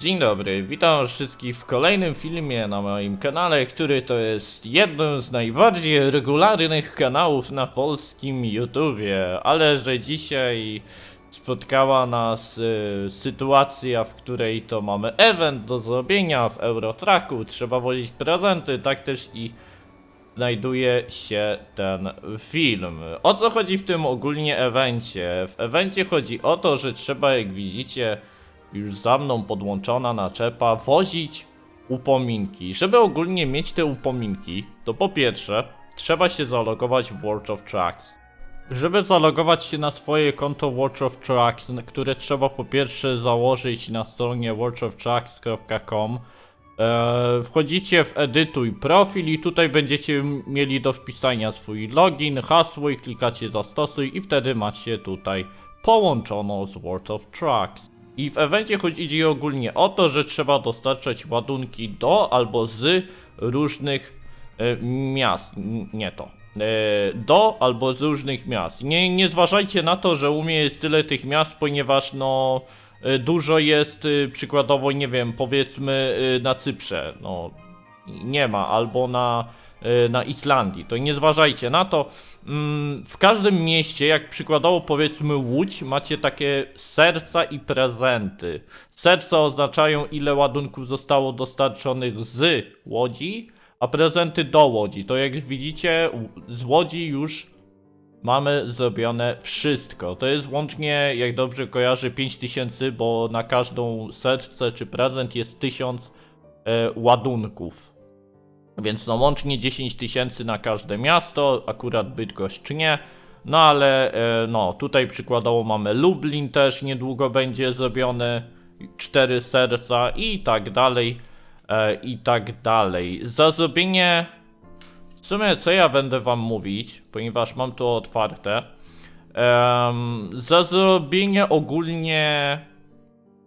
Dzień dobry, witam wszystkich w kolejnym filmie na moim kanale, który to jest jednym z najbardziej regularnych kanałów na polskim YouTubie, ale że dzisiaj spotkała nas y, sytuacja, w której to mamy event do zrobienia w Eurotracku, trzeba wozić prezenty, tak też i znajduje się ten film. O co chodzi w tym ogólnie evencie? W evencie chodzi o to, że trzeba, jak widzicie, już za mną podłączona naczepa, wozić upominki. Żeby ogólnie mieć te upominki, to po pierwsze, trzeba się zalogować w World of Tracks. Żeby zalogować się na swoje konto World of Tracks, które trzeba po pierwsze założyć na stronie worldoftracks.com, e, wchodzicie w edytuj profil i tutaj będziecie mieli do wpisania swój login, hasło i klikacie zastosuj i wtedy macie tutaj połączoną z World of Tracks. I w evencie chodzi ogólnie o to, że trzeba dostarczać ładunki do albo z różnych e, miast. Nie to. E, do albo z różnych miast. Nie, nie zważajcie na to, że u mnie jest tyle tych miast, ponieważ no e, dużo jest przykładowo, nie wiem, powiedzmy na Cyprze. No nie ma, albo na, na Islandii. To nie zważajcie na to. Mm, W każdym mieście, jak przykładowo powiedzmy Łódź, macie takie serca i prezenty. Serca oznaczają ile ładunków zostało dostarczonych z Łodzi, a prezenty do Łodzi. To jak widzicie, z Łodzi już mamy zrobione wszystko. To jest łącznie, jak dobrze kojarzę, 5000, bo na każdą serce czy prezent jest 1000 e, ładunków. Więc no łącznie 10 tysięcy na każde miasto, akurat Bydgoszcz nie. No ale e, no tutaj przykładowo mamy Lublin też niedługo będzie zrobione, cztery serca i tak dalej, e, i tak dalej. Za zrobienie, w sumie co ja będę wam mówić, ponieważ mam to otwarte. Em, za zrobienie ogólnie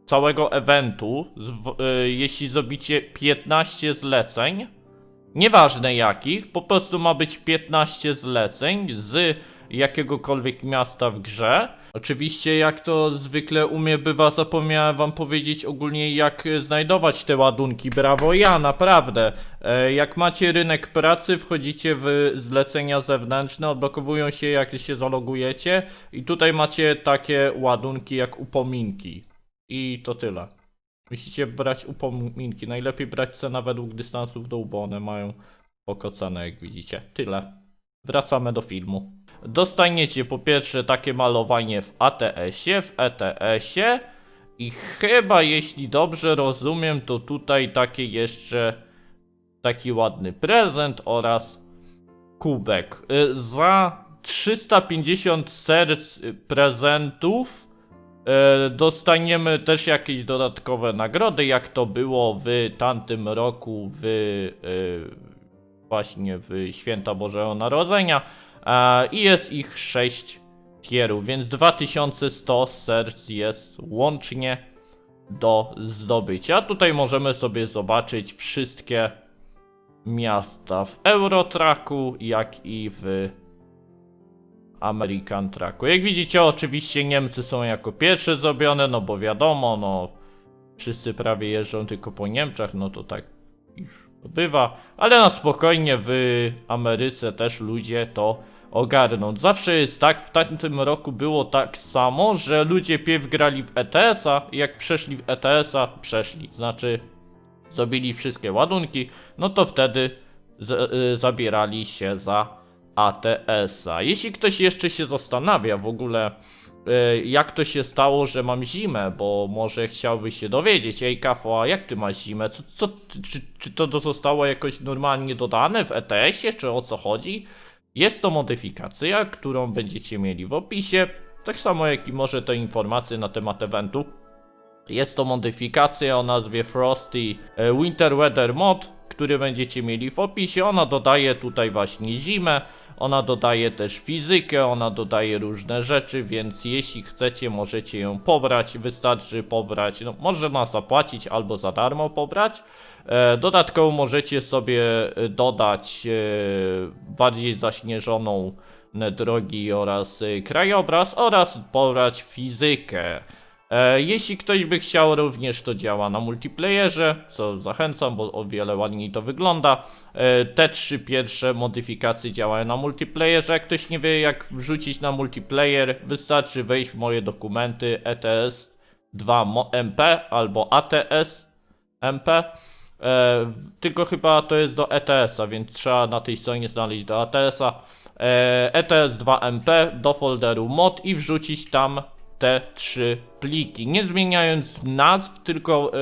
całego eventu, e, jeśli zrobicie 15 zleceń, Nieważne jakich, po prostu ma być 15 zleceń z jakiegokolwiek miasta w grze. Oczywiście, jak to zwykle u mnie bywa, zapomniałem wam powiedzieć ogólnie jak znajdować te ładunki. Brawo ja, naprawdę. E, Jak macie rynek pracy, wchodzicie w zlecenia zewnętrzne, odblokowują się jak się zalogujecie i tutaj macie takie ładunki jak upominki. I to tyle. Musicie brać upominki. Najlepiej brać cenę według dystansów do bo one mają spoko cenę, jak widzicie. Tyle. Wracamy do filmu. Dostaniecie po pierwsze takie malowanie w ATS-ie, w ETS-ie i chyba, jeśli dobrze rozumiem, to tutaj takie jeszcze taki ładny prezent oraz kubek. Y, Za 350 serc y, prezentów Dostaniemy też jakieś dodatkowe nagrody, jak to było w tamtym roku w e, właśnie w święta Bożego Narodzenia. E, I jest ich 6 tierów, więc 2100 serc jest łącznie do zdobycia. Tutaj możemy sobie zobaczyć wszystkie miasta w Eurotraku, jak i w American Trucku. Jak widzicie, oczywiście Niemcy są jako pierwsze zrobione, no bo wiadomo, no wszyscy prawie jeżdżą tylko po Niemczech, no to tak już bywa, ale na spokojnie w Ameryce też ludzie to ogarną. Zawsze jest tak, w tamtym roku było tak samo, że ludzie pierw grali w ETS-a, i jak przeszli w ETS-a, przeszli, znaczy zrobili wszystkie ładunki, no to wtedy z, y, zabierali się za ATS-a. Jeśli ktoś jeszcze się zastanawia w ogóle, y, jak to się stało, że mam zimę, bo może chciałby się dowiedzieć, ej Kafo, a jak ty masz zimę? Co, co, czy, czy to zostało jakoś normalnie dodane w ETS-ie, czy o co chodzi? Jest to modyfikacja, którą będziecie mieli w opisie, tak samo jak i może te informacje na temat eventu. Jest to modyfikacja o nazwie Frosty e, Winter Weather Mod, który będziecie mieli w opisie. Ona dodaje tutaj właśnie zimę, ona dodaje też fizykę, ona dodaje różne rzeczy, więc jeśli chcecie, możecie ją pobrać. Wystarczy pobrać, no można zapłacić albo za darmo pobrać. E, Dodatkowo możecie sobie e, dodać e, bardziej zaśnieżoną drogi oraz krajobraz oraz pobrać fizykę. E, jeśli ktoś by chciał, również to działa na multiplayerze, co zachęcam, bo o wiele ładniej to wygląda. E, te trzy pierwsze modyfikacje działają na multiplayerze. Jak ktoś nie wie, jak wrzucić na multiplayer, wystarczy wejść w moje dokumenty ETS 2 mo- MP albo ATS MP. E, tylko chyba to jest do ETS-a, więc trzeba na tej stronie znaleźć do ATS-a. ETS 2MP do folderu mod i wrzucić tam te trzy pliki. Nie zmieniając nazw, tylko e,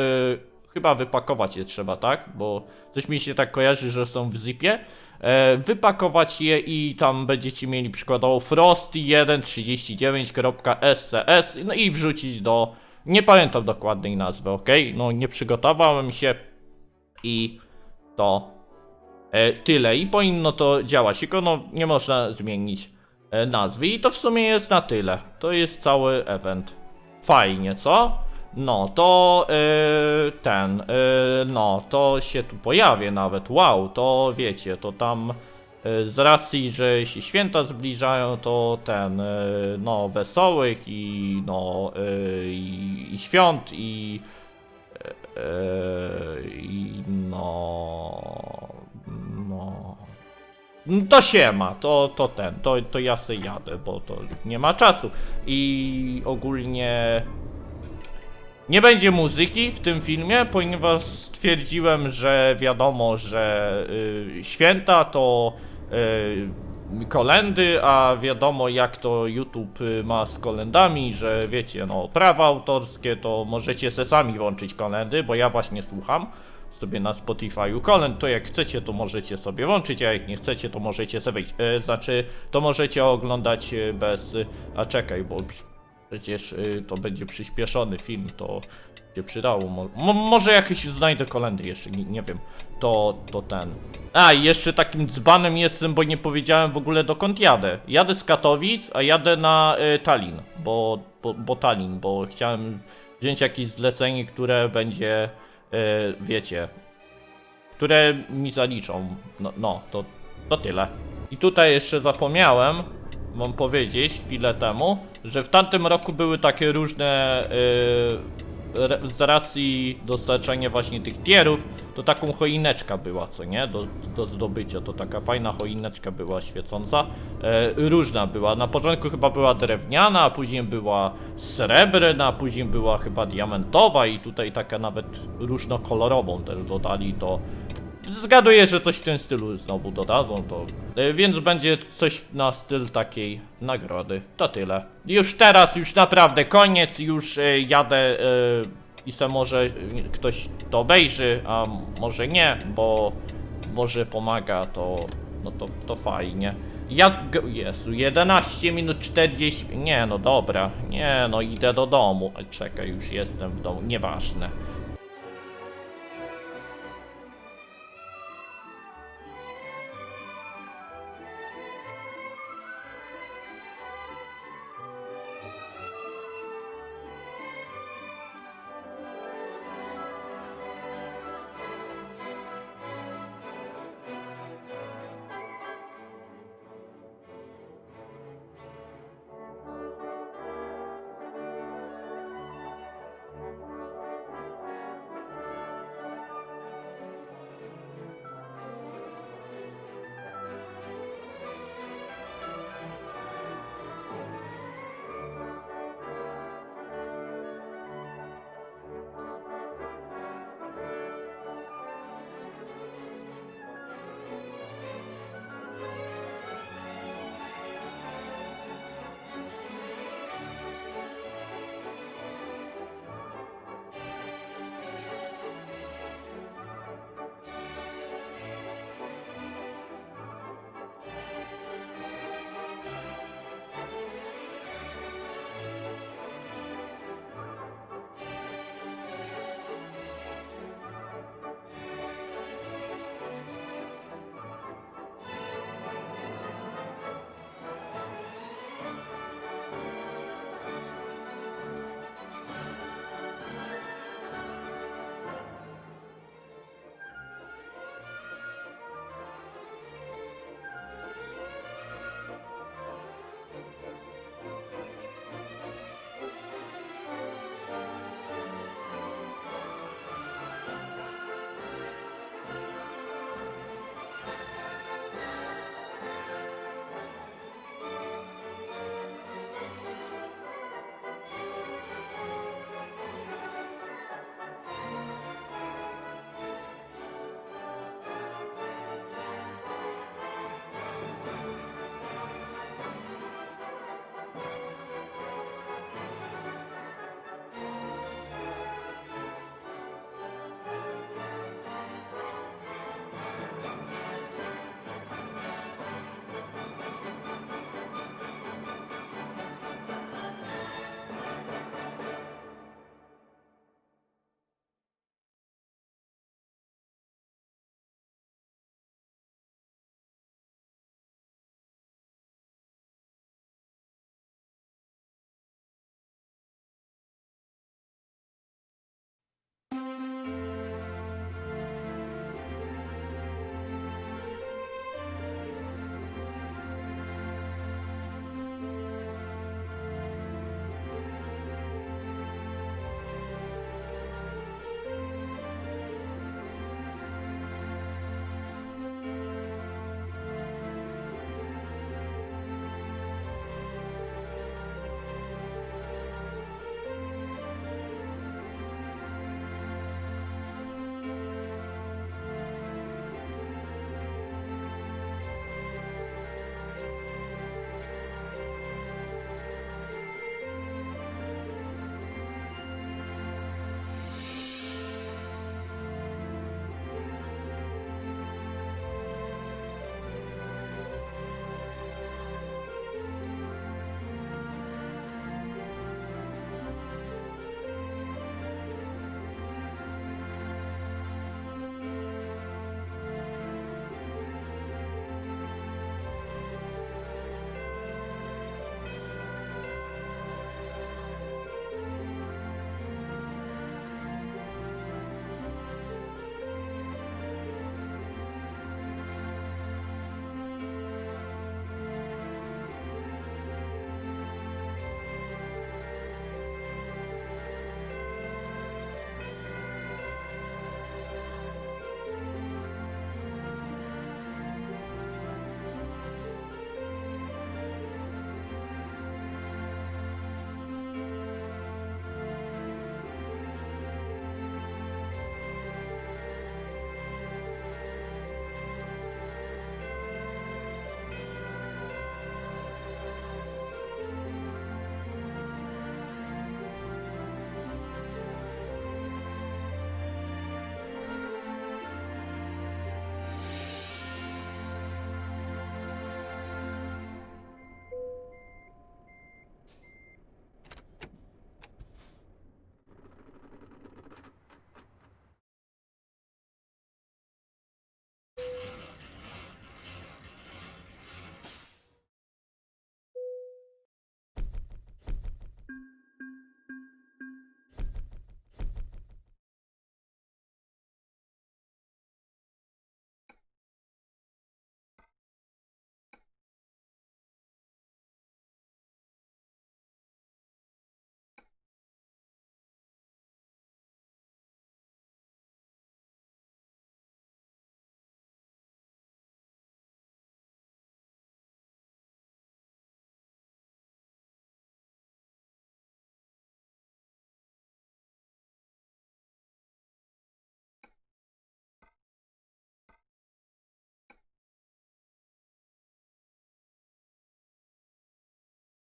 chyba wypakować je trzeba, tak? Bo coś mi się tak kojarzy, że są w zipie. E, wypakować je i tam będziecie mieli przykładowo frosty139.scs no i wrzucić do nie pamiętam dokładnej nazwy, ok? No nie przygotowałem się i to e, tyle. I powinno to działać, tylko no nie można zmienić nazwy. I to w sumie jest na tyle. To jest cały event. Fajnie, co? No, to e, ten, e, no, to się tu pojawię nawet. Wow, to wiecie, to tam e, z racji, że się święta zbliżają, to ten, e, no, wesołych i no, e, i, świąt i e, i no to się ma, to, to ten, to, to ja se jadę, bo to nie ma czasu. I ogólnie nie będzie muzyki w tym filmie, ponieważ stwierdziłem, że wiadomo, że y, święta to y, kolendy, a wiadomo jak to YouTube y, ma z kolendami, że wiecie, no prawa autorskie to możecie se sami włączyć kolendy, bo ja właśnie słucham sobie na Spotify'u kolęd, to jak chcecie to możecie sobie włączyć, a jak nie chcecie to możecie sobie wyjść, y, znaczy to możecie oglądać y, bez, a czekaj, bo Przecież y, to będzie przyspieszony film, to się przydało. Mo, mo, może jakieś znajdę kolendy jeszcze, nie, nie wiem. To, to ten. A, i jeszcze takim dzbanem jestem, bo nie powiedziałem w ogóle dokąd jadę. Jadę z Katowic, a jadę na y, Tallin, bo, bo, bo Tallin, bo chciałem wziąć jakieś zlecenie, które będzie, wiecie, które mi zaliczą. No, no to, to tyle. I tutaj jeszcze zapomniałem wam powiedzieć chwilę temu, że w tamtym roku były takie różne re- z racji dostarczania właśnie tych tierów, to taką choineczka była, co nie? Do, do zdobycia, to taka fajna choineczka była świecąca. Yy, różna była. Na początku chyba była drewniana, a później była srebrna, później była chyba diamentowa i tutaj taka nawet różnokolorową też dodali to Zgaduję, że coś w tym stylu znowu dodadzą, to. e, Więc będzie coś na styl takiej nagrody. To tyle. Już teraz, już naprawdę koniec, już e, jadę e, i se może ktoś to obejrzy, a może nie, bo może pomaga, to. No to, to fajnie. Ja. Jezu, 11 minut 40. Nie, no dobra. Nie, no idę do domu. Czekaj, już jestem w domu. Nieważne. you